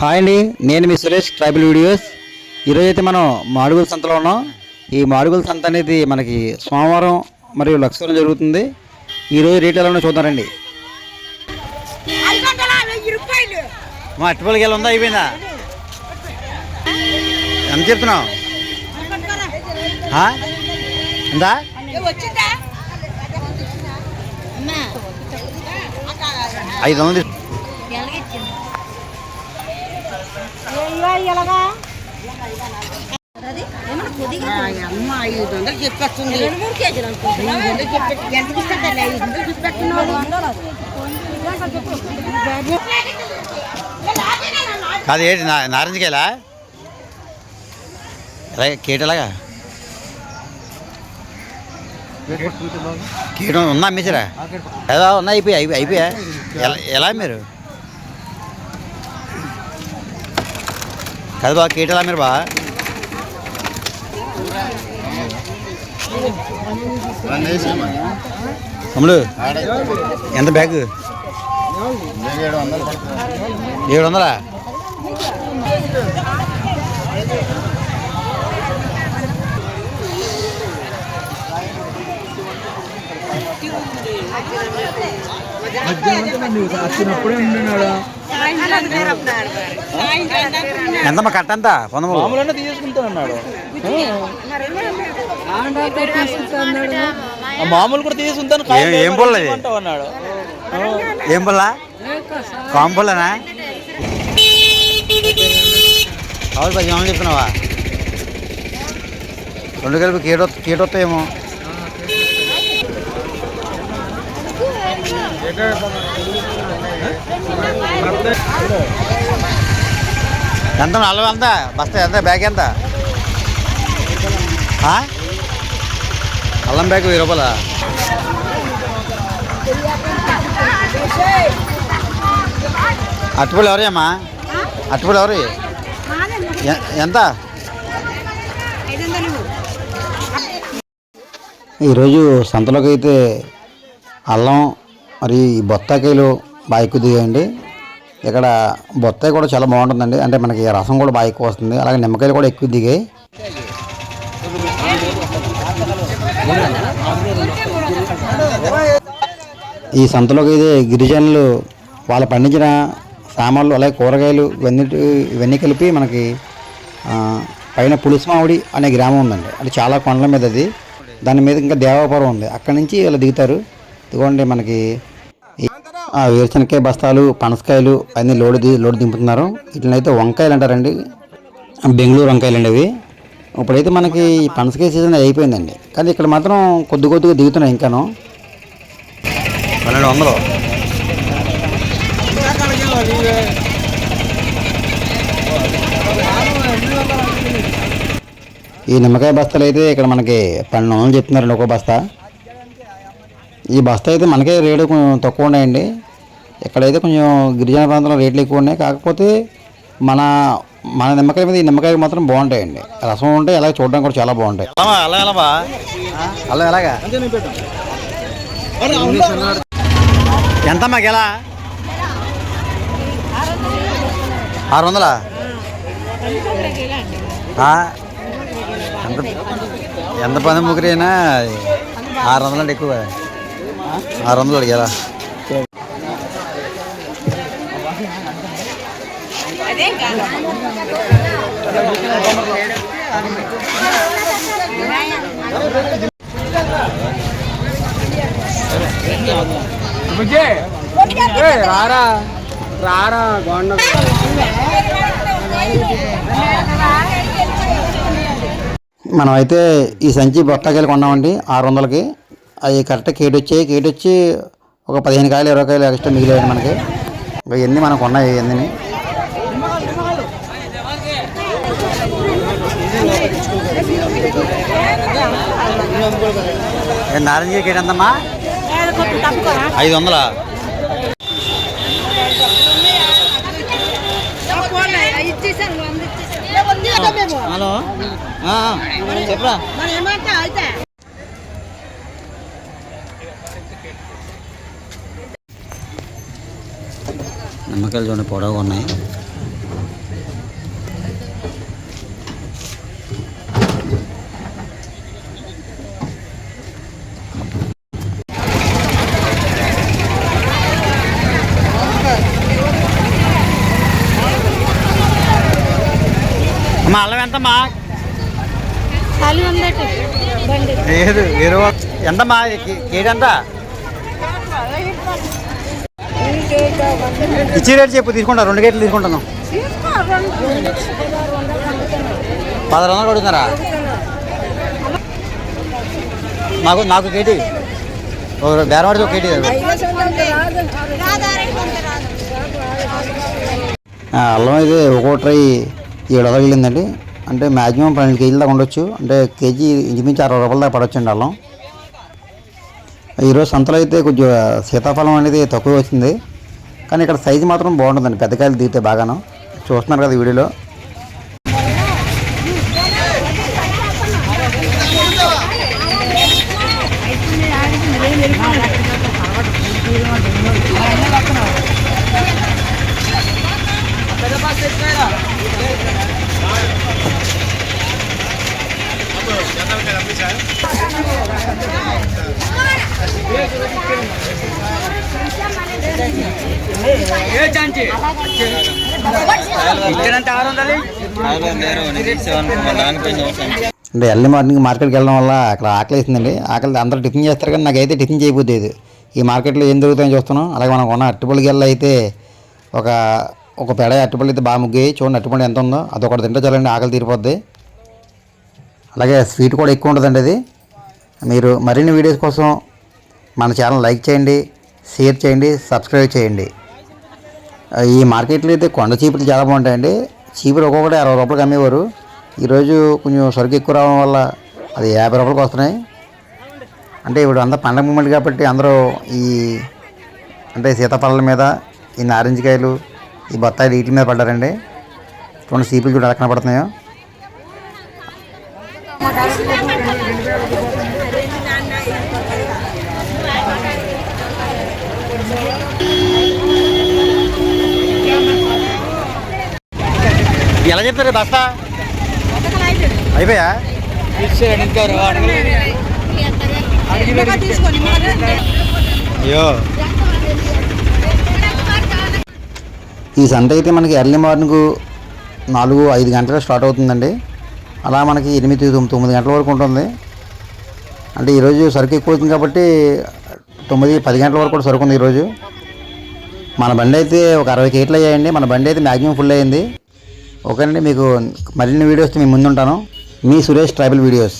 Hi అండి నేను మీ Suresh tribal videos. ఈరోజు అయితే మనం మాడుగుల సంతలో ఉన్నాం. ఈ మాడుగుల సంత అనేది మనకి సోమవారం మరియు లక్షవారం జరుగుతుంది. ఈరోజు రేట్ ఎలా చూద్దారండి మా అట్టుపల్లికి వెళ్ళి ఉందా అయిపోయిందా? ఎంత చెప్తున్నావు? ఉందా అమ్మా ఐదు వందలు అమ్మ ఐదు వందలు చెప్పేస్తుంది. రెండు మూడు కేజీలు అనుకుంటున్నా ఐదు వందలు చెప్పి ఎంత ఇస్తుంది ఐదు వందలు చెప్పేస్తున్నాడు. కాదు ఏంటి? నా నారింజకాయలా? కేటలాగా? కీటం ఉందా అమ్మేసారా ఏదో ఉన్నా అయిపోయి అయిపోయి అయిపోయా. ఎలా ఎలా మీరు? కాదు బాగా కీటలా మీరు బా తమ్ముడు ఎంత బ్యాగ్? ఏడు వందలా ఎంతమ్మా కట్ట ఎంత పొందము మామూలుగా తీసేసుకుంటానన్నాడు ఆ మామూలు కూడా తీసుకుంటాను ఏం- ఏం పుల్ల ఇది? అన్నాడు ఏం పుల్లా కాం పుల్లనా కావాలి పది ఏమని చెప్తున్నావా రెండు కలిపి కీట కీట వస్తాయేమో ఎంత నలభై ఎంత? బస్తా ఎంత? బ్యాగ్ ఎంత? అల్లం బ్యాగ్ వెయ్యి రూపాయలా? అట్టుపల్లి ఎవరు అమ్మా? అట్టుపల్లి ఎవరి? ఎంత? ఈరోజు సంతలోకి అయితే అల్లం మరి ఈ బొత్తాకాయలు బాగా ఎక్కువ దిగాయండి. ఇక్కడ బొత్తాయి కూడా చాలా బాగుంటుందండి. అంటే మనకి రసం కూడా బాగా ఎక్కువ వస్తుంది. అలాగే నిమ్మకాయలు కూడా ఎక్కువ దిగాయి. ఈ సంతలోకి అయితే గిరిజనులు వాళ్ళు పండించిన సామాన్లు అలాగే కూరగాయలు ఇవన్నీ ఇవన్నీ కలిపి మనకి పైన పులిస్మావుడి అనే గ్రామం ఉందండి. అంటే చాలా కొండల మీద అది దాని మీద ఇంకా దేవాపురం ఉంది. అక్కడి నుంచి వీళ్ళు దిగుతారు. ఇదిగోండి మనకి వేరుశనగకాయ బస్తాలు పనసకాయలు అన్నీ లోడు లోడు దింపుతున్నారు. వీటినైతే వంకాయలు అంటారండి. బెంగళూరు వంకాయలు అండి అవి. ఇప్పుడైతే మనకి పనసకాయ సీజన్ అయిపోయిందండి. కానీ ఇక్కడ మాత్రం కొద్ది కొద్దిగా దిగుతున్నాయి ఇంకాను. పన్నెండు వందలు. ఈ నిమ్మకాయ బస్తాలు అయితే ఇక్కడ మనకి పన్నెండు వందలు చెప్తున్నారండి ఒక్కో బస్తా. ఈ బస్తా అయితే మనకే రేటు కొంచెం తక్కువ ఉన్నాయండి. ఇక్కడైతే కొంచెం గిరిజన ప్రాంతంలో రేట్లు ఎక్కువ ఉన్నాయి. కాకపోతే మన మన నిమ్మకాయ మీద ఈ నిమ్మకాయలు మాత్రం బాగుంటాయండి. రసం ఉంటాయి అలాగే చూడడానికి కూడా చాలా బాగుంటాయి. అలా ఎలా అలా ఎలాగా? ఎంత మాకు ఎలా ఆరు వందలా ఎంత ఎంత పని ముగ్గురైనా? ఆరు వందలు ఎక్కువ ఆరు వందలు అడిగేలా రారా. రారా గోండ. మనం అయితే ఈ సంచి బొత్తాకాయలు కొన్నామండి ఆరు వందలకి. అవి కరెక్ట్ కేటు వచ్చాయి కేటు వచ్చి ఒక పదిహేను కాయలు ఇరవై కాయలు ఎక్స్ట్రా మిగిలాయండి మనకి. ఇవన్నీ మనం కొన్నాయి ఇవన్నీ నారింజ కేటు ఎంతమ్మా? ఐదు వందలా? హలో? చెప్పరా? నిమ్మకాయలు చూడండి పొడవుగా ఉన్నాయి. అమ్మా అల్లం ఎంతమ్మా? లేదు ఇరవై ఎంతమ్మా? కేడంతా ఇచ్చి రేట్ చెప్పు తీసుకుంటా రెండు గేట్లు తీసుకుంటాను పదహారు వందలు కొడుతున్నారా నాకు నాకు కేటీ. ఓ ఒక కేటీ అల్లం అయితే ఒక్కో ట్రై ఏడు వందలు వెళ్ళిందండి. అంటే మ్యాక్సిమం పన్నెండు కేజీల దాకా ఉండొచ్చు. అంటే కేజీ ఇంచుమించు అరవై రూపాయల దాకా పడవచ్చండి అల్లం. ఈరోజు సంతలో అయితే కొంచెం సీతాఫలం అనేది తక్కువ వచ్చింది. కానీ ఇక్కడ సైజు మాత్రం బాగుంటుందండి. పెద్దకాయలు దిగితే బాగాను. చూస్తున్నారు కదా వీడియోలో. ఇక్కడంటే అంటే ఎర్లీ మార్నింగ్ మార్కెట్కి వెళ్ళడం వల్ల అక్కడ ఆకలి వేసిందండి. ఆకలి అందరూ టిఫిన్ చేస్తారు కానీ నాకైతే టిఫిన్ చేయబోద్ది ఈ మార్కెట్లో ఏం దొరుకుతాయని చూస్తున్నాం. అలాగే మనం కొన్న అరటిపళ్ళు గెల్ల అయితే ఒక ఒక పెడ అరటిపళ్ళు అయితే బాగా ముగ్గాయి. చూడండి అరటిపండు ఎంత ఉందో. అది ఒకటి తింటే చాలండి ఆకలి తీరిపోద్ది. అలాగే స్వీట్ కూడా ఎక్కువ ఉంటుందండి అది. మీరు మరిన్ని వీడియోస్ కోసం మన ఛానల్ లైక్ చేయండి షేర్ చేయండి సబ్స్క్రైబ్ చేయండి. ఈ మార్కెట్లో అయితే కొండ చీపులు చాలా బాగుంటాయండి. చీపులు ఒక్కొక్కటి అరవై రూపాయలకు అమ్మేవారు. ఈరోజు కొంచెం సరుకు ఎక్కువ రావడం వల్ల అది యాభై రూపాయలకి వస్తున్నాయి. అంటే ఇప్పుడు అంతా పండగ మూమెంట్ కాబట్టి అందరూ ఈ అంటే సీతాఫలాల మీద ఈ నారింజ కాయలు ఈ బత్తాయిలు వీటి మీద పడ్డారండి. చూడండి చీపులు చూడ ఎలా పడుతున్నాయో ఎలా చెప్తారు బస్తా అయిపోయా? అయ్యో ఈ సంత అయితే మనకి ఎర్లీ మార్నింగ్ నాలుగు ఐదు గంటలకు స్టార్ట్ అవుతుందండి. అలా మనకి ఎనిమిది తొమ్మిది తొమ్మిది గంటల వరకు ఉంటుంది. అంటే ఈరోజు సరుకు ఎక్కువ అవుతుంది కాబట్టి తొమ్మిది పది గంటల వరకు కూడా సరుకు ఉంది ఈరోజు. మన బండి అయితే ఒక అరవై కేట్లు అయ్యాయండి. మన బండి అయితే మ్యాక్సిమం ఫుల్ అయ్యింది. ఓకేనండి మీకు మరిన్ని వీడియోస్ మీ ముందుంటాను. మీ సురేష్ ట్రైబల్ వీడియోస్.